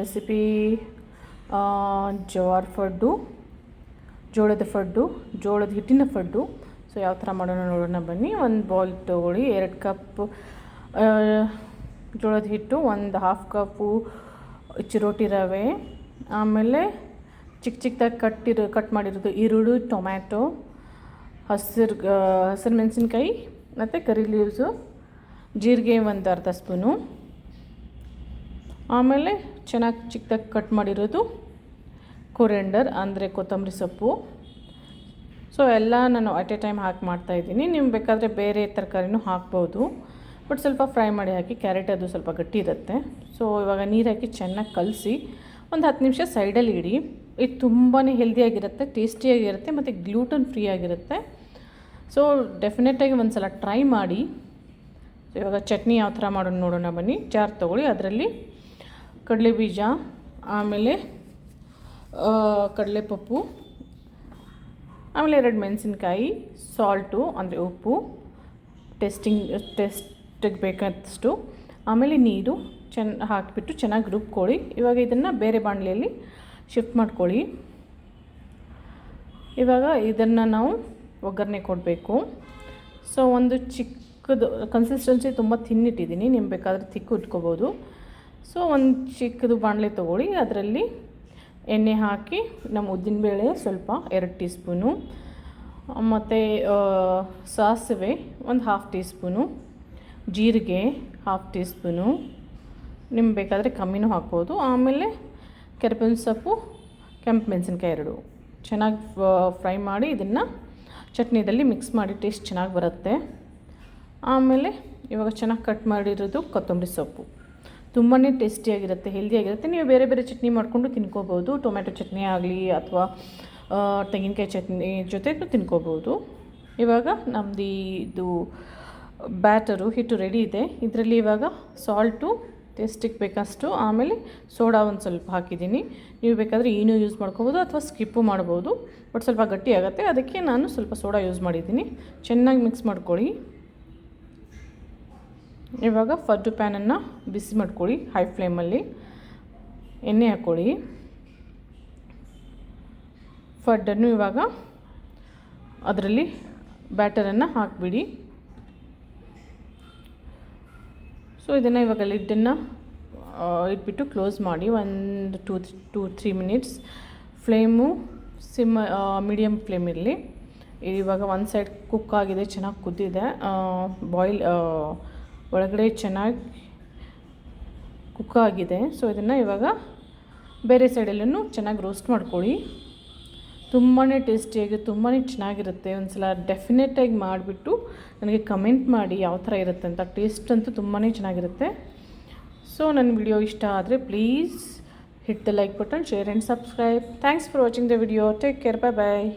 Recipe ಜವಾರ್ ಫಡ್ಡು, ಜೋಳದ ಫಡ್ಡು, ಜೋಳದ ಹಿಟ್ಟಿನ ಫಡ್ಡು. ಸೊ ಯಾವ ಥರ ಮಾಡೋಣ ನೋಡೋಣ ಬನ್ನಿ. ಒಂದು ಬೌಲ್ ತೊಗೊಳ್ಳಿ. ಎರಡು ಕಪ್ ಜೋಳದ ಹಿಟ್ಟು, ಒಂದು ಹಾಫ್ ಕಪ್ಪು ಚಿರೋಟಿ ರವೆ. ಆಮೇಲೆ ಚಿಕ್ಕ ಚಿಕ್ಕದಾಗಿ ಕಟ್ಟಿರೋ ಕಟ್ ಮಾಡಿರೋದು ಈರುಳ್ಳಿ, ಟೊಮ್ಯಾಟೊ, ಹಸಿರು ಹಸಿರು ಮೆಣಸಿನ್ಕಾಯಿ, ಮತ್ತು ಕರಿ ಲೀವ್ಸು ಜೀರಿಗೆ ಒಂದು ಅರ್ಧ ಸ್ಪೂನು ಆಮೇಲೆ ಚೆನ್ನಾಗಿ ಚಿಕ್ಕದಾಗಿ ಕಟ್ ಮಾಡಿರೋದು ಕೊರೆಂಡರ್ ಅಂದರೆ ಕೊತ್ತಂಬರಿ ಸೊಪ್ಪು. ಸೊ ಎಲ್ಲ ನಾನು ಅಟ್ ಎ ಟೈಮ್ ಹಾಕಿ ಮಾಡ್ತಾಯಿದ್ದೀನಿ ನೀವು ಬೇಕಾದರೆ ಬೇರೆ ತರಕಾರಿನೂ ಹಾಕ್ಬೋದು. ಬಟ್ ಸ್ವಲ್ಪ ಫ್ರೈ ಮಾಡಿ ಹಾಕಿ ಕ್ಯಾರೆಟ್ ಅದು ಸ್ವಲ್ಪ ಗಟ್ಟಿ ಇರುತ್ತೆ. ಸೊ ಇವಾಗ ನೀರು ಹಾಕಿ ಚೆನ್ನಾಗಿ ಕಲಸಿ, ಒಂದು ಹತ್ತು ನಿಮಿಷ ಸೈಡಲ್ಲಿ ಇಡಿ. ಇದು ತುಂಬಾ ಹೆಲ್ದಿಯಾಗಿರುತ್ತೆ ಟೇಸ್ಟಿಯಾಗಿರುತ್ತೆ ಮತ್ತು ಗ್ಲೂಟನ್ ಫ್ರೀ ಆಗಿರುತ್ತೆ. ಸೊ ಡೆಫಿನೆಟಾಗಿ ಒಂದು ಸಲ ಟ್ರೈ ಮಾಡಿ. ಇವಾಗ ಚಟ್ನಿ ಯಾವ ಥರ ಮಾಡೋಣ ನೋಡೋಣ ಬನ್ನಿ. ಜಾರ್ ತೊಗೊಳ್ಳಿ, ಅದರಲ್ಲಿ ಕಡಲೆ ಬೀಜ ಆಮೇಲೆ ಕಡಲೆಪಪ್ಪು, ಆಮೇಲೆ ಎರಡು ಮೆಣಸಿನ್ಕಾಯಿ, ಸಾಲ್ಟು, ಅಂದರೆ ಉಪ್ಪು, ಟೆಸ್ಟಿಂಗ್ ಟೆಸ್ಟಿಗೆ ಬೇಕಾದಷ್ಟು ಆಮೇಲೆ ನೀರು ಚೆನ್ನ ಹಾಕಿಬಿಟ್ಟು ಚೆನ್ನಾಗಿ ರುಬ್ಕೊಳ್ಳಿ. ಇವಾಗ ಇದನ್ನು ಬೇರೆ ಬಾಣಲೆಯಲ್ಲಿ ಶಿಫ್ಟ್ ಮಾಡ್ಕೊಳ್ಳಿ. ಇವಾಗ ಇದನ್ನು ನಾವು ಒಗ್ಗರಣೆ ಕೊಡಬೇಕು. ಸೊ, ಒಂದು ಚಿಕ್ಕದು, ಕನ್ಸಿಸ್ಟೆನ್ಸಿ ತುಂಬ ತಿನ್ನಿಟ್ಟಿದ್ದೀನಿ ನಿಮ್ಗೆ ಬೇಕಾದರೆ ತಿಕ್ಕು ಇಟ್ಕೋಬೋದು. ಸೊ ಒಂದು ಚಿಕ್ಕದು ಬಾಣಲೆ ತೊಗೊಳ್ಳಿ. ಅದರಲ್ಲಿ ಎಣ್ಣೆ ಹಾಕಿ ನಮ್ಮ ಉದ್ದಿನಬೇಳೆ ಸ್ವಲ್ಪ ಎರಡು ಟೀ ಸ್ಪೂನು ಮತ್ತು ಸಾಸಿವೆ ಒಂದು ಹಾಫ್ ಟೀ ಸ್ಪೂನು ಜೀರಿಗೆ ಹಾಫ್ ಟೀ ಸ್ಪೂನು ನಿಮ್ಗೆ ಬೇಕಾದರೆ ಕಮ್ಮಿನೂ ಹಾಕ್ಬೋದು. ಆಮೇಲೆ ಕೆರೆಪಿನ ಸೊಪ್ಪು, ಕೆಂಪು ಮೆಣಸಿನ್ಕಾಯಿ ಎರಡು. ಚೆನ್ನಾಗಿ ಫ್ರೈ ಮಾಡಿ ಇದನ್ನು ಚಟ್ನಿದಲ್ಲಿ ಮಿಕ್ಸ್ ಮಾಡಿ ಟೇಸ್ಟ್ ಚೆನ್ನಾಗಿ ಬರುತ್ತೆ. ಆಮೇಲೆ ಇವಾಗ ಚೆನ್ನಾಗಿ ಕಟ್ ಮಾಡಿರೋದು ಕೊತ್ತಂಬರಿ ಸೊಪ್ಪು. ತುಂಬಾ ಟೇಸ್ಟಿಯಾಗಿರುತ್ತೆ ಹೆಲ್ದಿಯಾಗಿರುತ್ತೆ ನೀವು ಬೇರೆ ಬೇರೆ ಚಟ್ನಿ ಮಾಡಿಕೊಂಡು ತಿನ್ಕೋಬೋದು ಟೊಮೆಟೊ ಚಟ್ನಿ ಆಗಲಿ ಅಥವಾ ತೆಂಗಿನಕಾಯಿ ಚಟ್ನಿ ಜೊತೆಗೂ ತಿನ್ಕೋಬೋದು ಇವಾಗ ನಮ್ಮದು ಇದು ಬ್ಯಾಟರು ಹಿಟ್ಟು ರೆಡಿ ಇದೆ. ಇದರಲ್ಲಿ ಇವಾಗ ಸಾಲ್ಟು ಟೇಸ್ಟಿಗೆ ಬೇಕಷ್ಟು. ಆಮೇಲೆ ಸೋಡಾ ಒಂದು ಸ್ವಲ್ಪ ಹಾಕಿದ್ದೀನಿ. ನೀವು ಬೇಕಾದರೆ ಏನೂ ಯೂಸ್ ಮಾಡ್ಕೋಬೋದು ಅಥವಾ ಸ್ಕಿಪ್ಪು ಮಾಡ್ಬೋದು. ಬಟ್ ಸ್ವಲ್ಪ ಗಟ್ಟಿ ಆಗುತ್ತೆ. ಅದಕ್ಕೆ ನಾನು ಸ್ವಲ್ಪ ಸೋಡಾ ಯೂಸ್ ಮಾಡಿದ್ದೀನಿ. ಚೆನ್ನಾಗಿ ಮಿಕ್ಸ್ ಮಾಡ್ಕೊಳ್ಳಿ. ಇವಾಗ ಫಡ್ಡು ಪ್ಯಾನನ್ನು ಬಿಸಿ ಮಾಡ್ಕೊಳ್ಳಿ ಹೈ ಫ್ಲೇಮಲ್ಲಿ ಎಣ್ಣೆ ಹಾಕ್ಕೊಳ್ಳಿ ಫಡ್ಡನ್ನು ಇವಾಗ ಅದರಲ್ಲಿ ಬ್ಯಾಟರನ್ನು ಹಾಕಿಬಿಡಿ. ಸೊ ಇದನ್ನು ಇವಾಗ ಲಿಡ್ಡನ್ನು ಇಟ್ಬಿಟ್ಟು ಕ್ಲೋಸ್ ಮಾಡಿ, ಒಂದು two two three minutes flame sim medium flame ಇರಲಿ. ಇವಾಗ ಒಂದು ಸೈಡ್ ಕುಕ್ ಆಗಿದೆ, ಚೆನ್ನಾಗಿ ಕುದ್ದಿದೆ. ಬಾಯ್ಲ್ ಒಳಗಡೆ ಚೆನ್ನಾಗಿ ಕುಕ್ ಆಗಿದೆ. ಸೊ ಇದನ್ನು ಇವಾಗ ಬೇರೆ ಸೈಡಲ್ಲೂ ಚೆನ್ನಾಗಿ ರೋಸ್ಟ್ ಮಾಡ್ಕೊಳ್ಳಿ. ತುಂಬಾ ಟೇಸ್ಟಿಯಾಗಿ ತುಂಬಾ ಚೆನ್ನಾಗಿರುತ್ತೆ. ಒಂದು ಸಲ ಡೆಫಿನೆಟಾಗಿ ಮಾಡಿಬಿಟ್ಟು ನನಗೆ ಕಮೆಂಟ್ ಮಾಡಿ ಯಾವ ಥರ ಇರುತ್ತೆ ಅಂತ. ಟೇಸ್ಟ್ ಅಂತೂ ತುಂಬಾ ಚೆನ್ನಾಗಿರುತ್ತೆ. ಸೊ ನನ್ನ ವಿಡಿಯೋ ಇಷ್ಟ ಆದರೆ please hit the like button share and subscribe thanks for watching the video take care bye bye